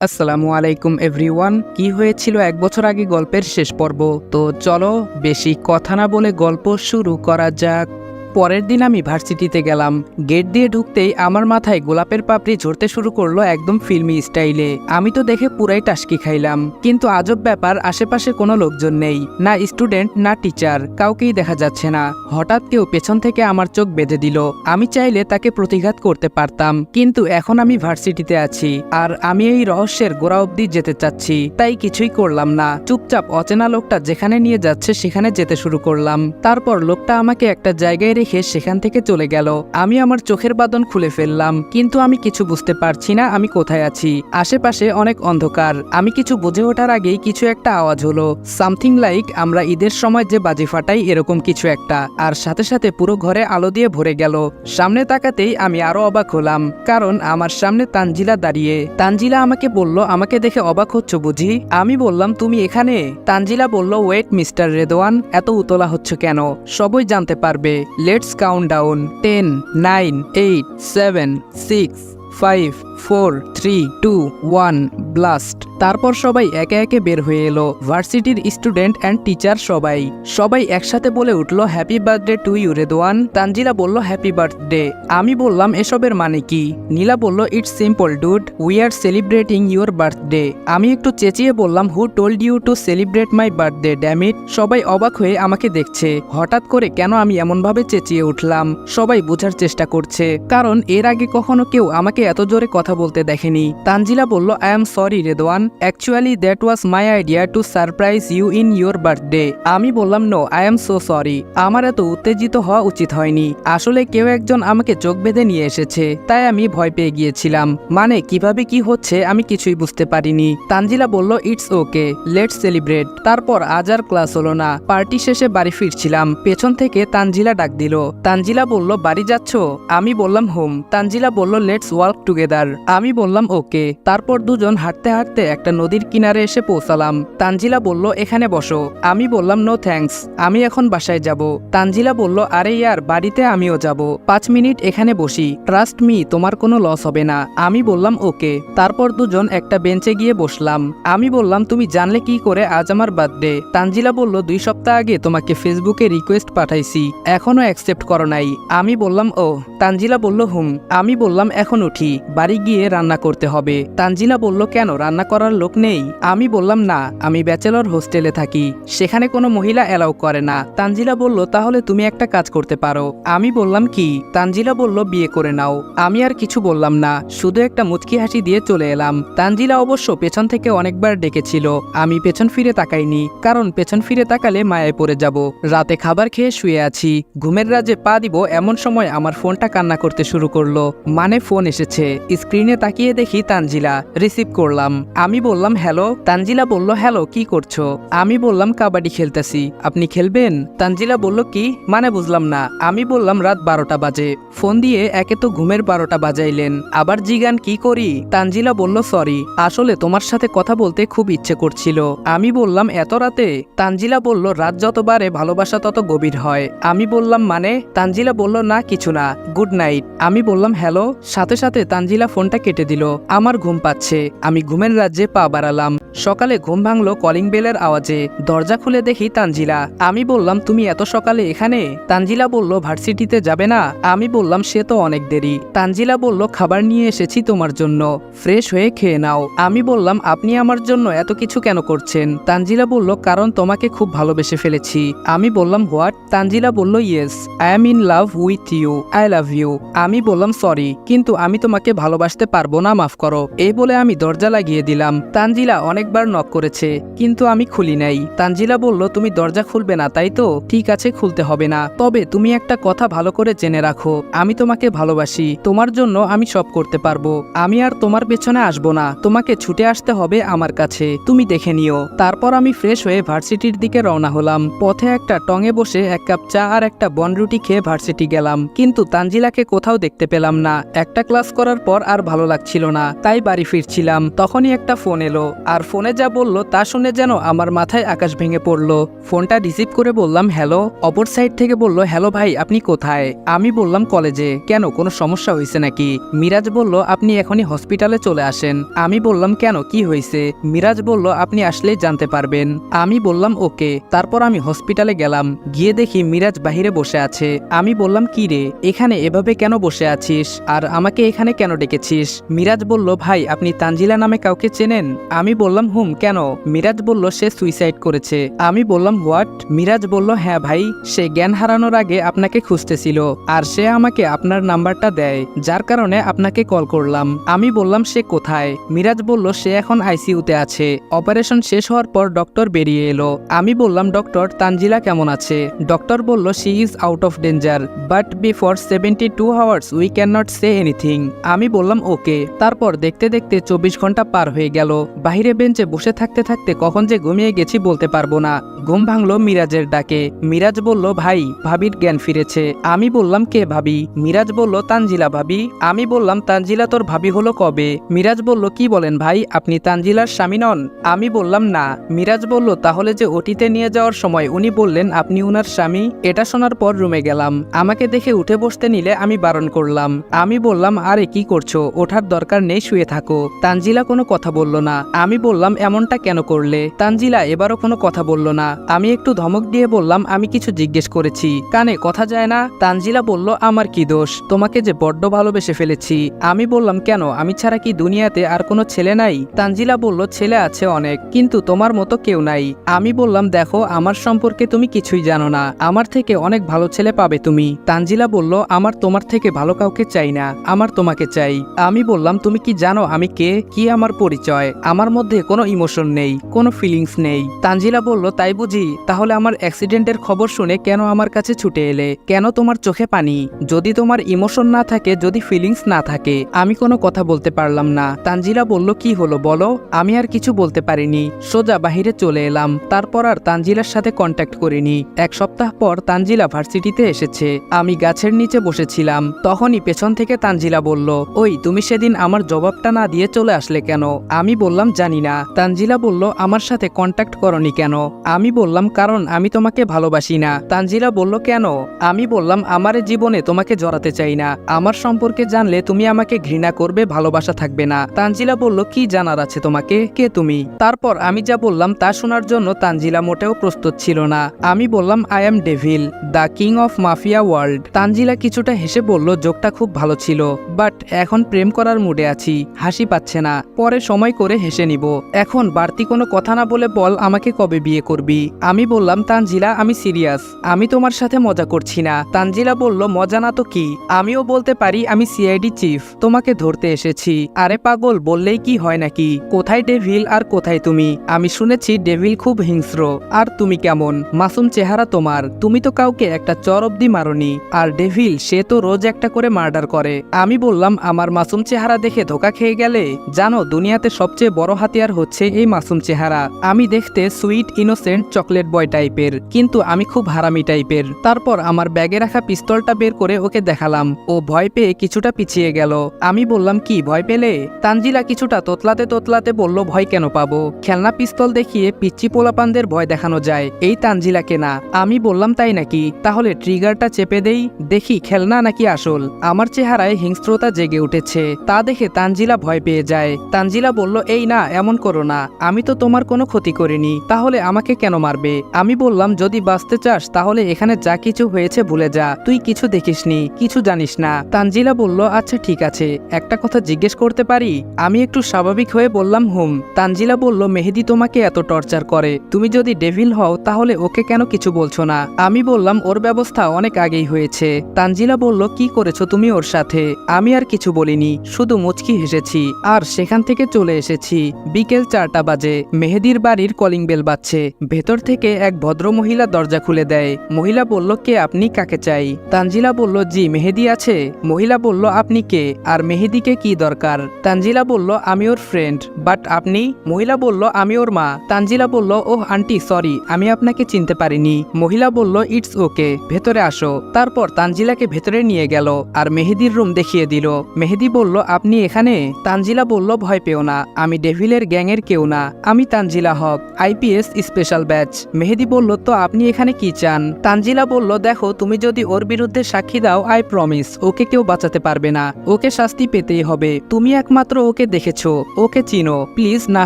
আসসালামু আলাইকুম, এভরিওয়ান। কি হয়েছিল এক বছর আগে গল্পের শেষ পর্ব? তো চলো, বেশি কথা না বলে গল্প শুরু করা যাক। পরের দিন আমি ভার্সিটিতে গেলাম। গেট দিয়ে ঢুকতেই আমার মাথায় গোলাপের পাপড়ি ঝরতে শুরু করল একদম ফিল্মি স্টাইলে। আমি তো দেখে পুরাই টাসকি খাইলাম। কিন্তু আজব ব্যাপার, আশেপাশে কোনো লোকজন নেই, না স্টুডেন্ট, না টিচার, কাউকেই দেখা যাচ্ছে না। হঠাৎ কেউ পেছন থেকে আমার চোখ বেঁধে দিল। আমি চাইলে তাকে প্রতিঘাত করতে পারতাম, কিন্তু এখন আমি ভার্সিটিতে আছি, আর আমি এই রহস্যের গোড়া অবধি যেতে চাচ্ছি, তাই কিছুই করলাম না। চুপচাপ অচেনা লোকটা যেখানে নিয়ে যাচ্ছে সেখানে যেতে শুরু করলাম। তারপর লোকটা আমাকে একটা জায়গায় রেখে সেখান থেকে চলে গেল। আমি আমার চোখের বাদন খুলে ফেললাম, কিন্তু আমি কিছু বুঝতে পারছি না আমি কোথায় আছি। আশেপাশে অনেক অন্ধকার। আমি কিছু বুঝে ওঠার আগেই কিছু একটা আওয়াজ হলো। সামথিং লাইক আমরা ঈদের সময় যে বাজি ফাটাই এরকম কিছু একটা। আর সাথে সাথে পুরো ঘরে আলো দিয়ে ভরে গেল। সামনে তাকাতেই আমি আরও অবাক হলাম, কারণ আমার সামনে তানজিলা দাঁড়িয়ে। তানজিলা আমাকে বলল, আমাকে দেখে অবাক হচ্ছ বুঝি? আমি বললাম, তুমি এখানে? তানজিলা বলল, ওয়েট মিস্টার রেদোয়ান, এত উতলা হচ্ছে কেন? সবই জানতে পারবে। let's count down ten nine eight seven six five four three two one blast তারপর সবাই একে একে বের হয়ে এলো। ভার্সিটির স্টুডেন্ট অ্যান্ড টিচার সবাই। সবাই একসাথে বলে উঠল happy birthday to you Redwan Tanzila বলল হ্যাপি বার্থডে আমি বললাম, এসবের মানে কি? নীলা বলল it's simple dude we are celebrating your birthday আমি একটু চেঁচিয়ে বললাম who told you to celebrate my birthday damn it সবাই অবাক হয়ে আমাকে দেখছে। হঠাৎ করে কেন আমি এমনভাবে চেঁচিয়ে উঠলাম? সবাই বোঝার চেষ্টা করছে। কারণ এর আগে কখনো কেউ আমাকে এত জোরে কথা বলতে দেখেনি। তানজিলা বলল I am sorry Redwan actually that was my idea to surprise you in your birthday আমি বললাম no I am so sorry আমার এত উত্তেজিত হওয়া উচিত হয়নি। আসলে কেউ একজন আমাকে চোখ বেঁধে নিয়ে এসেছে, তাই আমি ভয় পেয়ে গিয়েছিলাম। মানে কীভাবে কি হচ্ছে আমি কিছুই বুঝতে পারিনি। তানজিলা বলল ইটস ওকে লেটস সেলিব্রেট তারপর আজ আর ক্লাস হলো না। পার্টি শেষে বাড়ি ফিরছিলাম। পেছন থেকে তানজিলা ডাক দিল। তানজিলা বলল, বাড়ি যাচ্ছ? আমি বললাম, হোম। তানজিলা বলল লেটস ওয়ার্ক টুগেদার আমি বললাম, ওকে। তারপর দুজন হাঁটতে হাঁটতে একটা নদীর কিনারে এসে পৌঁছালাম। তানজিলা বলল, এখানে বসো। আমি বললাম, নো থ্যাঙ্কস, আমি এখন বাসায় যাব। তানজিলা বলল, আরে ইয়ার, বাড়িতে আমিও যাব। পাঁচ মিনিট এখানে বসি। ট্রাস্ট মি তোমার কোনো লস হবে না। আমি বললাম, ওকে। তারপর দুজন একটা বেঞ্চে গিয়ে বসলাম। আমি বললাম, তুমি জানলে কি করে? আজ আমার বার্থডে। তানজিলা বলল, দুই সপ্তাহ আগে তোমাকে ফেসবুকে রিকোয়েস্ট পাঠাইছি। এখনও অ্যাকসেপ্ট করো নাই। আমি বললাম, ও। তানজিলা বলল, হুম। আমি বললাম, এখন উঠি। বাড়ি গিয়ে রান্না করতে হবে। তানজিলা বলল, কেন? রান্না করার লোক নেই। আমি বললাম, না, আমি ব্যাচেলর হোস্টেলে থাকি, সেখানে কোনো মহিলা অ্যালাউ করে না। তানজিলা বলল, তাহলে তুমি একটা কাজ করতে পারো। আমি বললাম, কি? তানজিলা বলল, বিয়ে করে নাও। আমি আর কিছু বললাম না, শুধু একটা মুচকি হাসি দিয়ে চলে এলাম। তানজিলা অবশ্য পেছন থেকে অনেকবার ডেকেছিল, আমি পেছন ফিরে তাকাইনি, কারণ পেছন ফিরে তাকালে মায়ায় পড়ে যাব। রাতে খাবার খেয়ে শুয়ে আছি, ঘুমের রাজে পা দিব এমন সময় আমার ফোনটা কান্না করতে শুরু করল মানে ফোন এসেছে। স্ক্রিনে তাকিয়ে দেখি তানজিলা, রিসিভ করলাম। আমি বললাম, হ্যালো। তানজিলা বলল, হ্যালো, কি করছ? আমি বললাম, কাবাডি খেলতেছি। আপনি খেলবেন? তানজিলা বলল, কি? মানে বুঝলাম না। আমি বললাম, রাত বারোটা বাজে। ফোন দিয়ে একে তো ঘুমের বারোটা বাজাইলেন। আবার জিগান, কি করি? তানজিলা বলল, সরি। আসলে তোমার সাথে কথা বলতে খুব ইচ্ছে করছিল। আমি বললাম, এত রাতে? তানজিলা বলল, রাত যতবারে ভালোবাসা তত গভীর হয়। আমি বললাম মানে? তানজিলা বলল, না, কিছু না। Good night. আমি বললাম, হ্যালো? সাথে সাথে তানজিলা ফোনটা কেটে দিল। আমার ঘুম পাচ্ছে। আমি ঘুমের রাজ্যে পা বাড়ালাম। সকালে ঘুম ভাঙলো কলিং বেলের আওয়াজে। দরজা খুলে দেখি তানজিলা। আমি বললাম, তুমি এত সকালে এখানে? তানজিলা বলল, ভার্সিটিতে যাবে না। আমি বললাম, সে তো অনেক দেরি। তানজিলা বলল, খাবার নিয়ে এসেছি তোমার জন্য। ফ্রেশ হয়ে খেয়ে নাও। আমি বললাম, আপনি আমার জন্য এত কিছু কেন করছেন? তানজিলা বলল, কারণ তোমাকে খুব ভালোবেসে ফেলেছি। আমি বললাম, হোয়াট? তানজিলা বলল, yes, I am in love with you. I love you. আমি বললাম, সরি, কিন্তু আমি তোমাকে ভালোবাসতে পারব না, মাফ করো। এই বলে আমি দরজা লাগিয়ে দিলাম। তানজিলা অনেকবার নক করেছে, কিন্তু আমি খুলি নাই। তানজিলা বলল, তুমি দরজা খুলবে না, তাই তো? ঠিক আছে, খুলতে হবে না। তবে তুমি একটা কথা ভালো করে জেনে রাখো, আমি তোমাকে ভালোবাসি, তোমার জন্য আমি সব করতে পারব। আমি আর তোমার পেছনে আসব না, তোমাকে ছুটে আসতে হবে আমার কাছে, তুমি দেখে নিও। তারপর আমি ফ্রেশ হয়ে ভার্সিটির দিকে রওনা হলাম। পথে একটা টঙে বসে এক কাপ চা আর একটা বনরুটি খেয়ে ভার্সিটি গেলাম, কিন্তু তানজিলাকে কোথাও দেখতে পেলাম না। একটা ক্লাস করার পর আর ভালো লাগছিল না, তাই বাড়ি ফিরছিলাম। তখনই একটা ফোন এলো, আর ফোন যা বলল তা শুনে যেন আমার মাথায় আকাশ ভেঙে পড়ল। ফোনটা রিসিভ করে বললাম, হ্যালো। অপর সাইড থেকে বলল, হ্যালো ভাই, আপনি কোথায়? আমি বললাম, কলেজে। কেন, কোনো সমস্যা হয়েছে নাকি? মিরাজ বলল, আপনি এখনই হসপিটালে চলে আসেন। আমি বললাম, কেন, কি হয়েছে? মিরাজ বলল, আপনি আসলেই জানতে পারবেন। আমি বললাম, ওকে। তারপর আমি হসপিটালে গেলাম। গিয়ে দেখি মিরাজ বাহিরে বসে আছে। আমি বললাম, কি রে, এখানে এভাবে কেন বসে আছিস? আর আমাকে এখানে কেন ডেকেছিস? মিরাজ বলল, ভাই, আপনি তানজিলা নামে কাউকে চেনেন? আমি বললাম হুম, কেন? মিরাজ বলল, সে সুইসাইড করেছে। আমি বললাম, হোয়াট? মিরাজ বলল হ্যাঁ ভাই, সে জ্ঞান হারানোর আগে আপনাকে খুঁজতেছিল আর সে আমাকে আপনার নাম্বারটা দেয়, যার কারণে আপনাকে কল করলাম। আমি বললাম, সে কোথায়? মিরাজ বলল, সে এখন আইসিইউতে আছে। অপারেশন শেষ হওয়ার পর ডক্টর বেরিয়ে এলো। আমি বললাম, ডক্টর, তানজিলা কেমন আছে? ডক্টর বলল she is out of danger, but before seventy two hours we can not say anything. আমি বললাম, ওকে। তারপর দেখতে দেখতে চব্বিশ ঘণ্টা পার হয়ে গেল। বাইরে বেঞ্চে বসে থাকতে থাকতে কখন যে ঘুমিয়ে গেছি বলতে পারব না। ঘুম ভাঙলো মিরাজের ডাকে। মিরাজ বলল, ভাই, ভাবির জ্ঞান ফিরেছে। আমি বললাম, কে ভাবি? মিরাজ বলল, তানজিলা ভাবি। আমি বললাম, তানজিলা তোর ভাবি হলো কবে? মিরাজ বলল, কি বলেন ভাই, আপনি তানজিলার স্বামী নন? আমি বললাম, না। মিরাজ বলল, তাহলে যে ওটিতে নিয়ে যাওয়ার সময় উনি বললেন, আপনি উনার স্বামী? এটা শোনার পর রুমে গেলাম। আমাকে দেখে উঠে বসতে নিলে আমি বারণ করলাম। আমি বললাম, আরে, কি করছ? ওঠার দরকার নেই, শুয়ে থাকো। তানজিলা কোনো কথা বলল না। আমি বললাম এমনটা কেন করলে? তানজিলা এবারও কোনো কথা বলল না। আমি একটু ধমক দিয়ে বললাম, আমি কিছু জিজ্ঞেস করেছি। কানে কথা যায় না? তানজিলা বলল, আমার কি দোষ? তোমাকে যে বড্ড ভালোবেসে ফেলেছি। আমি বললাম, কেন? আমি ছাড়া কি দুনিয়াতে আর কোনো ছেলে নাই? তানজিলা বলল, ছেলে আছে অনেক, কিন্তু তোমার মতো কেউ নাই। আমি বললাম, দেখো, আমার সম্পর্কে তুমি কিছুই জানো না। আমার থেকে অনেক ভালো ছেলে পাবে তুমি। তানজিলা বলল, আমার তোমার থেকে ভালো কাউকে চাই না, আমার তোমাকে চাই। আমি বললাম, তুমি কি জানো আমি কে? কি আমার পরিচয়? আমার মধ্যে কোনো ইমোশন নেই, কোনো ফিলিংস নেই। তানজিলা বলল, তাই বুঝি? তাহলে আমার অ্যাক্সিডেন্টের খবর শুনে কেন আমার কাছে ছুটে এলে? কেন তোমার চোখে পানি? যদি তোমার ইমোশন না থাকে, যদি ফিলিংস না থাকে, আমি কোনো কথা বলতে পারলাম না। তানজিলা বলল, কি হলো বলো? আমি আর কিছু বলতে পারিনি। সোজা বাহিরে চলে এলাম। তারপর আর তানজিলার সাথে কন্ট্যাক্ট করিনি। এক সপ্তাহ পর তানজিলা ভার্সিটিতে এসেছে। আমি গাছের নিচে বসেছিলাম। তখনই পেছন থেকে তানজিলা বলল, ওই, তুমি সেদিন আমার জবাবটা না দিয়ে চলে আসলে কেন? আমি বললাম, জানি না। তানজিলা বলল, আমার সাথে কন্ট্যাক্ট করনি কেন? আমি বললাম, কারণ আমি তোমাকে ভালোবাসি না। তানজিলা বলল, কেন? আমি বললাম, আমার জীবনে তোমাকে জড়াতে চাই না। আমার সম্পর্কে জানলে তুমি আমাকে ঘৃণা করবে, ভালোবাসা থাকবে না। তানজিলা বলল, কি জানার আছে তোমাকে? কে তুমি? তারপর আমি যা বললাম তা শোনার জন্য তানজিলা মোটেও প্রস্তুত ছিল না। আমি বললাম I am devil the king of mafia world Tanzila কিছুটা হেসে বলল, জোকটা খুব ভালো ছিল বাট এখন প্রেম করার মুডে আছি, হাসি পাচ্ছে না। পরে সময় করে হেসে নিব। এখন বাড়তি কোনো কথা না বলে বল আমাকে কবে বিয়ে করবি? আমি বললাম, তানজিলা, আমি সিরিয়াস। আমি তোমার সাথে মজা করছি না। তানজিলা বলল, মজা না তো কি? আমিও বলতে পারি, আমি সিআইডি চিফ। তোমাকে ধরতে এসেছি। আরে পাগল, বললেই কি হয় নাকি? কোথায় ডেভিল আর কোথায় তুমি? আমি শুনেছি, ডেভিল খুব হিংস্র। আর তুমি কেমন? মাসুম চেহারা তোমার। তুমি তো কাউকে একটা চর অব্দি মারনি। আর ডেভিল, সে তো রোজ একটা করে মার্ডার করে। আমি বললাম, আমার মাসুম চেহারা দেখে ধোকা খেয়ে গেলে? জানো, দুনিয়াতে সবচেয়ে বড় হাতিয়ার হচ্ছে এই মাসুম চেহারা। আমি দেখতে সুইট, ইনোসেন্ট, চকলেট বয় টাইপের, কিন্তু আমি খুব হারামি টাইপের। তারপর আমার ব্যাগে রাখা পিস্তলটা বের করে ওকে দেখালাম। ও ভয় পেয়ে কিছুটা পিছিয়ে গেল। আমি বললাম, কি ভয় পেলে? তানজিলা কিছুটা তোতলাতে তোতলাতে বলল, ভয় কেন পাবো? খেলনা পিস্তল দেখিয়ে পিচ্চি পোলাপানদের ভয় দেখানো যায়। এই তানজিলাকে না আমি বললাম, তাই নাকি? তাহলে ট্রিগারটা চেপে দেই, দেখি খেলনা নাকি আসল? আমার চেহারায় হিংস্রতা জেগে উঠেছে। তা দেখে তানজিলা ভয় পেয়ে যায়। তানজিলা বলল, এই না, এমন করো না, আমি তো তোমার কোনো ক্ষতি করিনি, তাহলে আমাকে কেন মারবে? আমি বললাম, যদি বাঁচতে চাস, তাহলে এখানে যা কিছু হয়েছে ভুলে যা, তুই কিছু দেখিসনি, কিছু জানিস না। তানজিলা বলল আচ্ছা ঠিক আছে, একটা কথা জিজ্ঞেস করতে পারি? আমি একটু স্বাভাবিক হয়ে বললাম, হুম। তানজিলা বলল, মেহেদি তোমাকে এত টর্চার করে, তুমি যদি ডেভিল হও, তাহলে ওকে কেন কিছু বলছো না? আমি বললাম, ওর ব্যবস্থা অনেক আগেই হয়েছে। তানজিলা বলল, কি করেছ তুমি ওর সাথে? আমি আর কিছু বলিনি, শুধু মুচকি হেসেছি, আর সেখান থেকে চলে এসেছি। বিকেল চারটা বাজে। মেহেদির বাড়ির কলিং বেল বাজছে। ভেতর থেকে এক ভদ্র মহিলা দরজা খুলে দেয়। মহিলা বলল, কে আপনি? কাকে চাই? তানজিলা বলল, জি, মেহেদি আছে। মহিলা বলল, আপনি কে? আর মেহেদিকে কি দরকার? তানজিলা বলল, আমি ওর ফ্রেন্ড বাট আপনি? মহিলা বলল, আমি ওর মা। তানজিলা বলল, ওহ, আন্টি সরি আমি আপনাকে চিনতে পারিনি। মহিলা বলল, ইটস ওকে, ভেতরে আসো। তারপর তানজিলাকে ভেতরে নিয়ে গেল আর মেহেদির রুম দেখিয়ে দিল। মেহেদি বলল, আপনি এখানে? তানজিলা বলল, ভয় পেও না, আমি ডেভিলের গ্যাংয়ের কেউ না। আমি Tanzila Haque, IPS special batch. Mehedi বলল, তো আপনি এখানে কি চান? তানজিলা বলল, দেখো, তুমি যদি ওর বিরুদ্ধে সাক্ষী দাও আই প্রমিস ওকে কেউ বাঁচাতে পারবে না। ওকে শাস্তি পেতেই হবে। তুমি একমাত্র ওকে দেখেছ, ওকে চিনো, প্লিজ না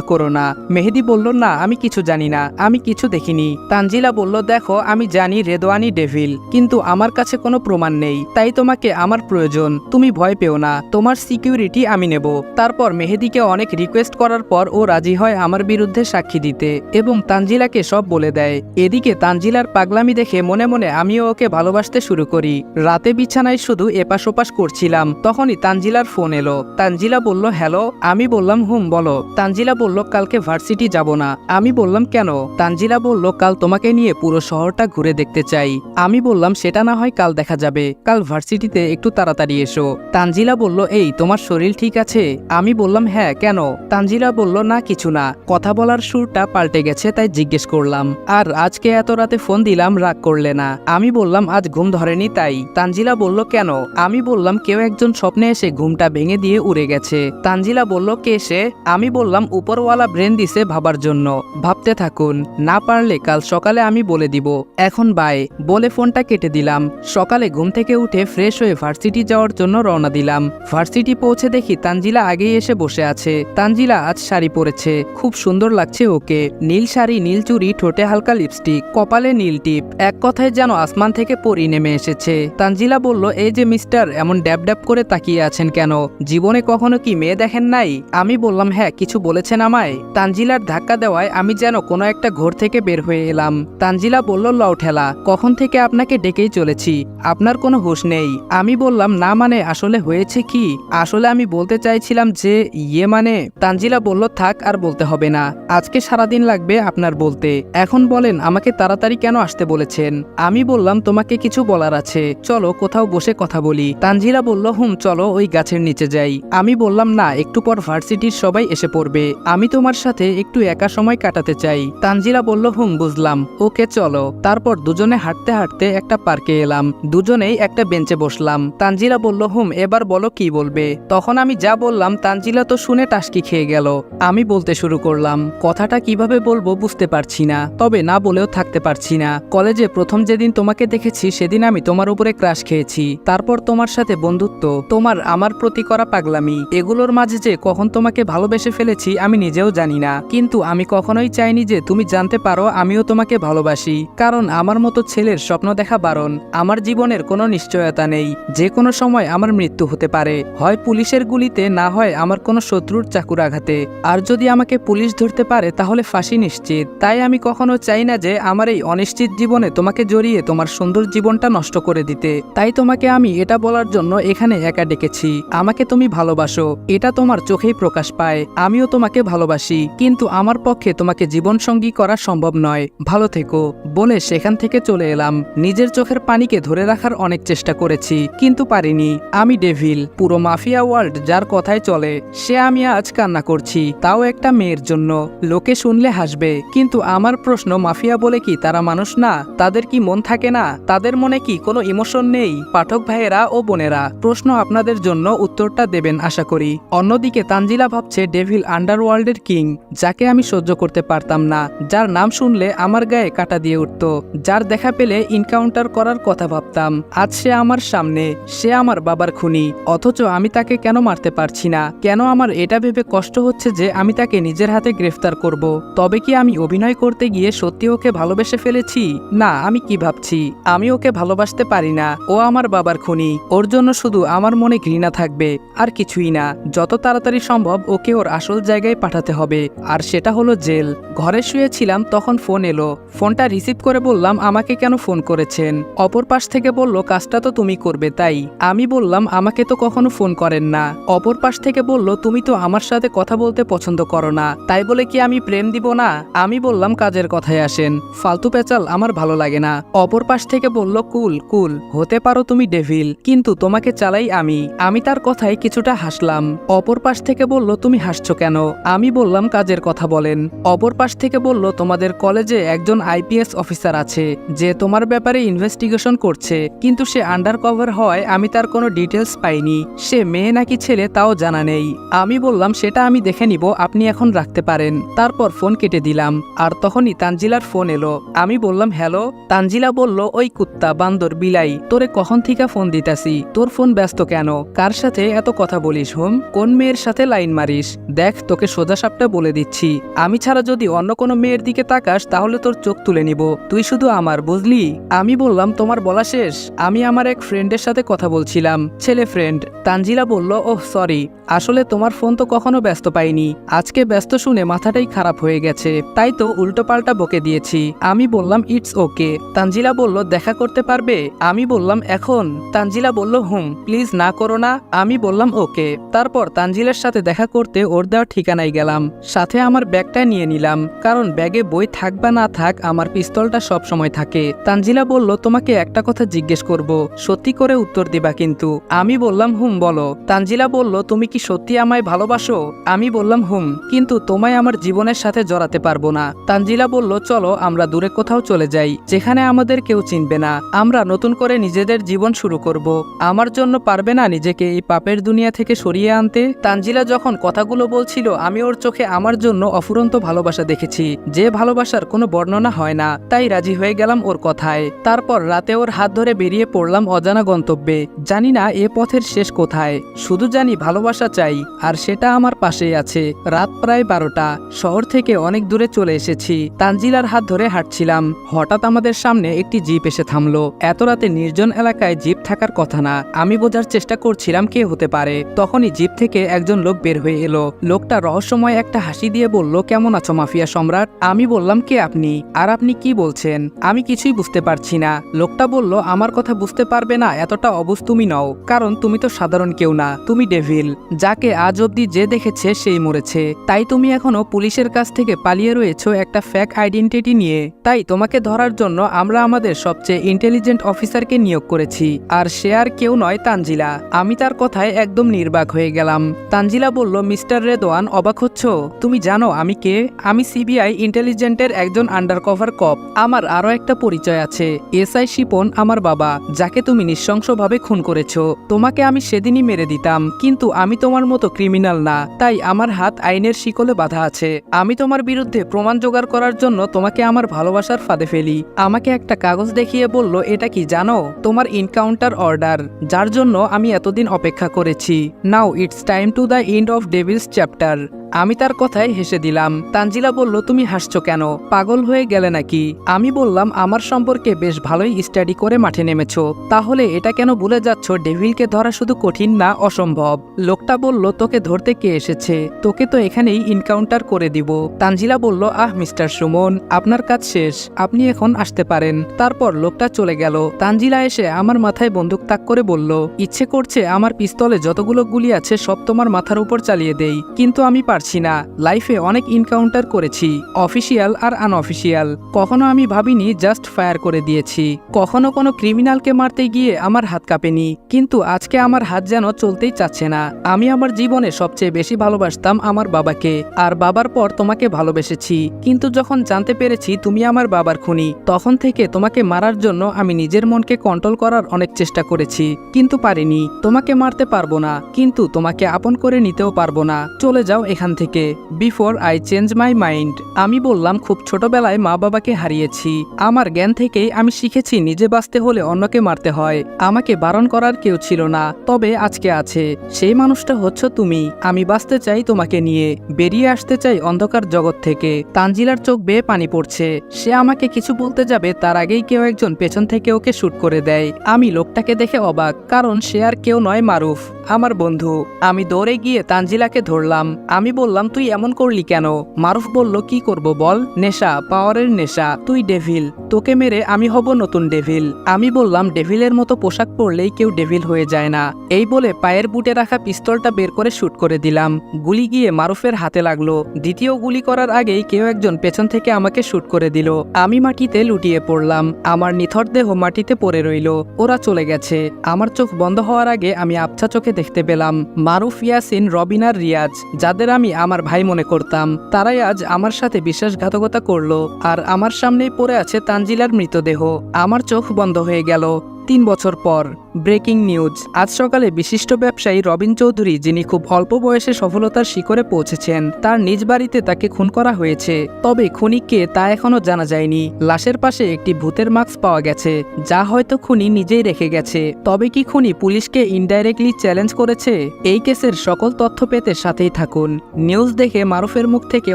করো না। মেহেদি বলল, না, আমি কিছু জানি না, আমি কিছু দেখিনি। তানজিলা বলল, দেখো, আমি জানি রেদওয়ানি ডেভিল, কিন্তু আমার কাছে কোনো প্রমাণ নেই, তাই তোমাকে আমার প্রয়োজন। তুমি ভয় পেও না, তোমার সিকিউরিটি আমি নেব। তারপর মেহেদিকে অনেক রিকোয়েস্ট করার পর ও রাজি হয় আমার বিরুদ্ধে সাক্ষী দিতে এবং তানজিলাকে সব বলে দেয়। এদিকে তানজিলার পাগলামি দেখে মনে মনে আমিও ওকে ভালোবাসতে শুরু করি। রাতে বিছানায় শুধু এপাশ ওপাশ করছিলাম, তখনই তানজিলার ফোন এলো। তানজিলা বলল, হ্যালো। আমি বললাম, হুম, বলো। তানজিলা বলল, কালকে ভার্সিটি যাব না। আমি বললাম, কেন? তানজিলা বলল, কাল তোমাকে নিয়ে পুরো শহরটা ঘুরে দেখতে চাই। আমি বললাম, সেটা না হয় কাল দেখা যাবে। কাল ভার্সিটিতে একটু তাড়াতাড়ি এসো। তানজিলা বলল, এই, তোমার শরীর ঠিক আছে? আমি বললাম হ্যাঁ কেন? তানজিলা বলল না, কিছু না। কথা বলার সুরটা পাল্টে গেছে, তাই জিজ্ঞেস করলাম। আর আজকে এত রাতে ফোন দিলাম, রাগ করলে না। আমি বললাম, আজ ঘুম ধরেনি তাই। তানজিলা বলল, কেন? আমি বললাম, কেউ একজন স্বপ্নে এসে ঘুমটা ভেঙে দিয়ে উড়ে গেছে। তানজিলা বলল, কে সে? আমি বললাম, উপরওয়ালা ব্রেন দিছে ভাবার জন্য। ভাবতে থাকুন, না পারলে কাল সকালে আমি বলে দিব। এখন বাই। বলে ফোনটা কেটে দিলাম। সকালে ঘুম থেকে উঠে ফ্রেশ হয়ে ভার্সিটি যাওয়ার জন্য রওনা দিলাম। ভার্সিটি পৌঁছে দেখি তানজিলা আগেই এসে বসে আছে। তানজিলা, আজ শাড়ি পরেছে খুব সুন্দর লাগছে ওকে। নীল শাড়ি, নীল চুড়ি, ঠোঁটে হালকা লিপস্টিক কপালে নীল টিপ। এক কথায় যেন আসমান থেকে পরি নেমে এসেছে। তানজিলা বলল, এই যে মিস্টার, এমন ড্যাব ড্যাব করে তাকিয়ে আছেন কেন? জীবনে কখনো কি মেয়ে দেখেন নাই? আমি বললাম হ্যাঁ কিছু বলেছেন আমায়। তানজিলার ধাক্কা দেওয়ায় আমি যেন কোনো একটা ঘোর থেকে বের হয়ে এলাম। তানজিলা বলল, লও ঠেলা, কখন থেকে আপনাকে ডেকেই চলেছি? আপনার কোনো হুঁশ নেই। আমি বললাম, না মানে আসলে হয়েছে কি? আসলে আমি বলতে চাইছিলাম যে ইয়ে মানে? তানজিলা বলল, থাক আর বলতে হবে না। আজকে সারাদিন লাগবে আপনার বলতে। এখন বলেন, আমাকে তাড়াতাড়ি কেন আসতে বলেছেন? আমি বললাম, তোমাকে কিছু বলার আছে। চলো, কোথাও বসে কথা বলি। তানজিলা বলল, হুম, চলো, ওই গাছের নিচে যাই। আমি বললাম, না, একটু পর ভার্সিটির সবাই এসে পড়বে। আমি তোমার সাথে একটু একা সময় কাটাতে চাই। তানজিরা বলল, হুম, বুঝলাম। ওকে, চলো। তারপর দুজনে হাঁটতে হাঁটতে একটা পার্কে এলাম। দুজনেই একটা বেঞ্চে বসলাম। তানজিরা বলল, হুম, এবার বলো কি বলবে? তখন আমি যা বললাম তানজিলা তো শুনে টাসকি খেয়ে গেল। আমি বলতে শুরু করলাম, কথাটা কীভাবে বলব বুঝতে পারছি না, তবে না বলেও থাকতে পারছি না। কলেজে প্রথম যেদিন তোমাকে দেখেছি সেদিন আমি তোমার উপরে ক্রাশ খেয়েছি, তারপর তোমার সাথে বন্ধুত্ব, তোমার আমার প্রতি করা পাগলামি, এগুলোর মাঝে যে কখন তোমাকে ভালোবেসে ফেলেছি আমি নিজেও জানি না। কিন্তু আমি কখনোই চাইনি যে তুমি জানতে পারো আমিও তোমাকে ভালোবাসি, কারণ আমার মতো ছেলের স্বপ্ন দেখা বারণ, আমার জীবনের কোনো নিশ্চয়তা নেই, যে কোনো সময় আমার মৃত্যু হতে পারে, হয় পুলিশের গুলিতে, না হয় আমার কোনো শত্রুর চাকুর আঘাতে, আর যদি আমাকে পুলিশ ধরতে পারে, তাহলে ফাঁসি নিশ্চিত। তাই আমি কখনো চাই না যে আমার এই অনিশ্চিত জীবনে তোমাকে জড়িয়ে তোমার সুন্দর জীবনটা নষ্ট করে দিতে। তাই তোমাকে আমি এটা বলার জন্য এখানে একা ডেকেছি। আমাকে তুমি ভালোবাসো, এটা তোমার চোখেই প্রকাশ পায়। আমিও তোমাকে ভালোবাসি, কিন্তু আমার পক্ষে তোমাকে জীবনসঙ্গী করা সম্ভব নয়। ভালো থেকো, বলে সেখান থেকে চলে এলাম। নিজের চোখের পানিকে ধরে রাখার অনেক চেষ্টা করেছি, কিন্তু পারিনি। আমি ডেভিল, পুরো মাফিয়া ওয়ার্ল্ড যার কথায় চলে, সে আমি আজ কান্না করছি, তাও একটা মেয়ের জন্য। লোকে শুনলে হাসবে, কিন্তু আমার প্রশ্ন মাফিয়া বলে কি তারা মানুষ না? তাদের কি মন থাকে না? তাদের মনে কি কোনো ইমোশন নেই? পাঠক ভাইয়েরা ও বোনেরা, প্রশ্ন আপনাদের জন্য উত্তরটা দেবেন আশা করি। অন্যদিকে তানজিলা ভাবছে ডেভিল আন্ডারওয়ার্ল্ডের কিং, যাকে আমি সহ্য করতে পারতাম না, যার নাম শুনলে আমার গায়ে কাটা দিয়ে উঠত, যার দেখা পেলে ইনকাউন্টার করার কথা ভাবতাম। আজ সে আমার সামনে, সে আমার বাবার খুনি, অথচ আমি তাকে কেন মারতে পারছি না? কেন আমার এটা ভেবে কষ্ট হচ্ছে যে আমি তাকে নিজের হাতে গ্রেফতার করব। তবে কি আমি অভিনয় করতে গিয়ে সত্যি ওকে ভালোবেসে ফেলেছি? না, আমি কি ভাবছি? আমি ওকে ভালোবাসতে পারি না। ও আমার বাবার খুনি। ওর জন্য শুধু আমার মনে ঘৃণা থাকবে, আর কিছুই না। যত তাড়াতাড়ি সম্ভব ওকে ওর আসল জায়গায় পাঠাতে হবে। আর সেটা হলো জেল। ঘরে শুয়েছিলাম, তখন ফোন এলো। ফোনটা রিসিভ করে বললাম, আমাকে কেন ফোন করেছেন? অপর পাশ থেকে বলল, কাজটা তো তুমি করবে, তাই। আমি বললাম, আমাকে তো কখনো ফোন করেন না। অপর পাশ থেকে বলল, তুমি তো আমার সাথে কথা বলতে পছন্দ করো না। তাই বলে কি আমি প্রেম দিব না? আমি বললাম কাজের কথায় আসেন। ফালতু পেঁচাল আমার ভালো লাগে না। অপর পাশ থেকে বলল, কুল কুল, হতে পারো তুমি ডেভিল, কিন্তু তোমাকে চালাই আমি। আমি তার কথায় কিছুটা হাসলাম। অপর পাশ থেকে বলল, তুমি হাসছো কেন? আমি বললাম, কাজের কথা বলেন। অপর পাশ থেকে বলল, তোমাদের কলেজে একজন আইপিএস অফিসার আছে, যে তোমার ব্যাপারে ইনভেস্টিগেশন করছে, কিন্তু সে আন্ডার কভার হয়, আমি তার কোনো ডিটেলস পাইনি। সে মেয়ে নাকি ছেলে, তাও জানা নেই। আমি বললাম, সেটা আমি দেখে নিব আপনি এখন রাখতে পারেন। তারপর ফোন কেটে দিলাম। আর তখনই তানজিলার ফোন এলো। আমি বললাম, হ্যালো। তানজিলা বলল, ওই কুত্তা, বান্দর, বিলাই। তোরে কখন থেকে ফোন দিতাছি? তোর ফোন ব্যস্ত কেন? কার সাথে এত কথা বলিস, হুম? কোন মেয়ের সাথে লাইন মারিস? দেখ, তোকে সোজা সাপটা বলে দিচ্ছি। আমি ছাড়া যদি অন্য কোনো মেয়ের দিকে তাকাস, তাহলে তোর চোখ তুলে নিব। তুই শুধু আমার, বুঝলি? আমি বললাম, তোমার বলা শেষ? আমি আমার এক ফ্রেন্ডের সাথে কথা বলছিলাম। ছেলে ফ্রেন্ড। তানজিলা বলল, ওহ, সরি। আসলে তোমার ফোন তো কখনো ব্যস্ত পাইনি। আজকে ব্যস্ত শুনে মাথাটাই খারাপ হয়ে গেছে। তাই তো উল্টো পাল্টা বকে দিয়েছি। আমি বললাম ইটস ওকে তানজিলা বলল, দেখা করতে পারবে? আমি বললাম, এখন। তানজিলা বলল, হুম প্লিজ না করো না। আমি বললাম ওকে তারপর তানজিলার সাথে দেখা করতে ওর দেওয়া ঠিকানায় গেলাম। সাথে আমার ব্যাগটা নিয়ে নিলাম, কারণ ব্যাগে বই থাক বা না থাক, আমার পিস্তলটা সব সময় থাকে। তানজিলা বলল, তোমাকে একটা কথা জিজ্ঞেস করব। সত্যি করে উত্তর দিবা কিন্তু। আমি বললাম, হুম, বলো। তানজিলা বলল, তুমি কি সত্যি আমায় ভালোবাসো? আমি বললাম, হুম। কিন্তু তোমায় আমার জীবনের সাথে জড়াতে পারব না। তানজিলা বলল, চলো, আমরা দূরে কোথাও চলে যাই, যেখানে আমাদের কেউ চিনবে না। আমরা নতুন করে নিজেদের জীবন শুরু করব। আমার জন্য পারবে না নিজেকে এই পাপের দুনিয়া থেকে সরিয়ে আনতে? তানজিলা যখন কথাগুলো বলছিল, আমি ওর চোখে আমার জন্য অফুরন্ত ভালোবাসা দেখেছি। যে ভালোবাসার কোনো বর্ণনা হয় না। তাই রাজি হয়ে গেলাম ওর কথায়। তারপর রাতে ওর হাত ধরে বেরিয়ে পড়লাম অজানা গন্তব্যে। জানি না এ পথের শেষ কোথায়। শুধু জানি ভালোবাসা চাই, আর সেটা আমার পাশেই আছে। রাত প্রায় বারোটা। শহর থেকে অনেক দূরে চলে এসেছি। তানজিলার হাত ধরে হাঁটছিলাম। হঠাৎ আমাদের সামনে একটি জিপ এসে থামলো। এত রাতে নির্জন এলাকায় জিপ থাকার কথা না। আমি বোঝার চেষ্টা করছিলাম কে হতে পারে। তখনই জিপ থেকে একজন লোক বের হয়ে এলো। লোকটা রহস্যময় একটা হাসি দিয়ে বলল, কেমন আছো মাফিয়া সম্রাট? আমি বললাম, কে আপনি? আর আপনি কি বলছেন? আমি কিছুই বুঝতে পারছি না। লোকটা বলল, আমার কথা বুঝতে পারবে না, এতটা অবুঝ তুমি নও। কারণ তুমি তো সাধারণ কেউ না। তুমি ডেভিল। যাকে আজ অব্দি যে দেখেছে, সেই মরেছে। তাই তুমি এখনও পুলিশের কাছ থেকে পালিয়ে রয়েছো একটা ফ্যাক আইডেন্টিটি নিয়ে। তাই তোমাকে ধরার জন্য আমরা আমাদের সবচেয়ে ইন্টেলিজেন্ট অফিসারকে নিয়োগ করেছি। আর সে আর কেউ নয় তানজিলা। আমি তার কথায় একদম নির্বাক হয়ে গেলাম। তানজিলা বলল, মিস্টার রেদওয়ান অবাক হচ্ছ? তুমি জানো আমি কে? আমি সিবিআই ইন্টেলিজেন্টের একজন আন্ডারকভার কপ আমার আরও একটা পরিচয় আছে। এসআই শিপন আমার বাবা, যাকে তুমি নৃশংসভাবে খুন করেছ। তোমাকে আমি সেদিনই মেরে দিতাম, কিন্তু আমি তোমার মতো ক্রিমিনাল না। তাই আমার হাত আইনের শিকলে বাধা আছে। আমি তোমার বিরুদ্ধে প্রমাণ জোগাড় করার জন্য তোমাকে আমার ভালোবাসার ফাঁদে ফেলি। আমাকে একটা কাগজ দেখিয়ে বলল, এটা কি জানো? তোমার ইনকাউন্টার অর্ডার যার জন্য আমি এতদিন অপেক্ষা করেছি। Now it's time to the end of devil's chapter আমি তার কথায় হেসে দিলাম। তানজিলা বলল, তুমি হাসছো কেন? পাগল হয়ে গেলে নাকি? আমি বললাম, আমার সম্পর্কে বেশ ভালোই স্টাডি করে মাঠে নেমেছো। তাহলে এটা কেন ভুলে যাচ্ছ? ডেভিলকে ধরা শুধু কঠিন না, অসম্ভব। লোকটা বলল, তোকে ধরতে কে এসেছে? তোকে তো এখানেই ইনকাউন্টার করে দিব। তানজিলা বলল, আহ, মিস্টার সুমন, আপনার কাজ শেষ। আপনি এখন আসতে পারেন। তারপর লোকটা চলে গেল। তানজিলা এসে আমার মাথায় বন্দুক তাক করে বলল, ইচ্ছে করছে আমার পিস্তলে যতগুলো গুলি আছে সব তোমার মাথার উপর চালিয়ে দেই, কিন্তু আমি পারছি না। লাইফে অনেক ইনকাউন্টার করেছি, অফিসিয়াল আর আনঅফিসিয়াল কখনো আমি ভাবিনি জাস্ট ফায়ার করে দিয়েছি। কখনো কোনো ক্রিমিনালকে মারতে গিয়ে আমার হাত কাঁপেনি, কিন্তু আজকে আমার হাত যেন চলতেই চাচ্ছে না। আমি আমার জীবনে সবচেয়ে বেশি ভালোবাসতাম আমার বাবাকে, আর বাবার পর তোমাকে ভালোবেসেছি। কিন্তু যখন জানতে পেরেছি তুমি আমার বাবার খুনি, তখন থেকে তোমাকে মারার জন্য আমি নিজের মনকে কন্ট্রোল করার অনেক চেষ্টা করেছি। কিন্তু পারিনি, তোমাকে মারতে পারব না, কিন্তু তোমাকে আপন করে নিতেও পারব না। চলে যাও এখান থেকে। Before I change my mind আমি বললাম, খুব ছোটবেলায় মা বাবাকে হারিয়েছি। আমার জ্ঞান থেকেই আমি শিখেছি নিজে বাঁচতে হলে অন্যকে মারতে হয়। আমাকে বারণ করার কেউ ছিল না, তবে আজকে আছে। সেই মানুষটা হচ্ছ তুমি। আমি বাঁচতে চাই তোমাকে নিয়ে বেরিয়ে আসতে চাই অন্ধকার জগৎ থেকে। তানজিলার চোখ বেয়ে পানি পড়ছে। সে আমাকে কিছু বলতে যাবে, তার আগেই কেউ একজন পেছন থেকে ওকে শ্যুট করে দেয়। আমি লোকটাকে দেখে অবাক, কারণ সে আর কেউ নয় মারুফ। আমার বন্ধু, আমি দৌড়ে গিয়ে তানজিলাকে ধরলাম। আমি বললাম, তুই এমন করলি কেন? মারুফ বলল, কি করব বল? নেশা, পাওয়ারের নেশা। তুই ডেভিল। তোকে মেরে আমি হব নতুন ডেভিল। আমি বললাম, ডেভিলের মতো পোশাক পরলেই কেউ ডেভিল হয়ে যায় না। এই বলে পায়ের বুটে রাখা পিস্তলটা বের করে শুট করে দিলাম। গুলি গিয়ে মারুফের হাতে লাগল। দ্বিতীয় গুলি করার আগেই কেউ একজন পেছন থেকে আমাকে শুট করে দিল। আমি মাটিতে লুটিয়ে পড়লাম। আমার নিথর দেহ মাটিতে পড়ে রইল। ওরা চলে গেছে। আমার চোখ বন্ধ হওয়ার আগে আমি আবছা চোখে দেখতে পেলাম। মারুফ ইয়াসিন রবিনার রিয়াজ, যাদের আমি আমার ভাই মনে করতাম, তারাই আজ আমার সাথে বিশ্বাসঘাতকতা করল, আর আমার সামনেই পড়ে আছে তানজিলার মৃতদেহ। আমার চোখ বন্ধ হয়ে গেল। তিন বছর পর। Breaking news. আজ সকালে বিশিষ্ট ব্যবসায়ী রবিন চৌধুরী, যিনি খুব অল্প বয়সে সফলতার শিখরে পৌঁছেছেন, তার নিজ বাড়িতে তাকে খুন করা হয়েছে। তবে খুনিকে তা এখনও জানা যায়নি। লাশের পাশে একটি ভূতের মাস্ক পাওয়া গেছে, যা হয়তো খুনি নিজেই রেখে গেছে। তবে কি খুনি পুলিশকে ইনডাইরেক্টলি চ্যালেঞ্জ করেছে? এই কেসের সকল তথ্য পেতে সাথেই থাকুন। নিউজ দেখে মারুফের মুখ থেকে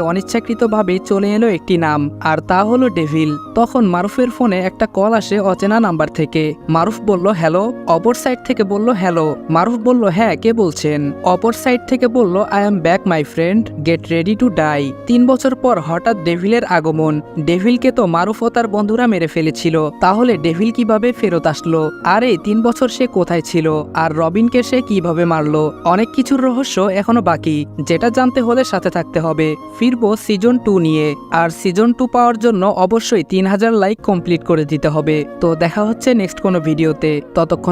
অনিচ্ছাকৃতভাবে চলে এলো একটি নাম, আর তা হলো ডেভিল। তখন মারুফের ফোনে একটা কল আসে অচেনা নাম্বার থেকে। মারুফ বলল, হ্যালো? অপর সাইড থেকে বলল, হ্যালো। মারুফ বলল হ্যাঁ কে বলছেন? অপর সাইড থেকে বলল, I am back, my friend. Get ready to die. তিন বছর পর হঠাৎ ডেভিলের আগমন। ডেভিলকে তো মারুফ ও তার বন্ধুরা মেরে ফেলেছিল। তাহলে ডেভিল কীভাবে ফেরত আসলো? আর এই তিন বছর সে কোথায় ছিল? আর রবিনকে সে কীভাবে মারলো? অনেক কিছুর রহস্য এখনও বাকি, যেটা জানতে হলে সাথে থাকতে হবে। ফিরবো সিজন টু নিয়ে। আর সিজন টু পাওয়ার জন্য অবশ্যই তিন হাজার লাইক কমপ্লিট করে দিতে হবে। তো দেখা হচ্ছে নেক্সট কোনো ভিডিওতে।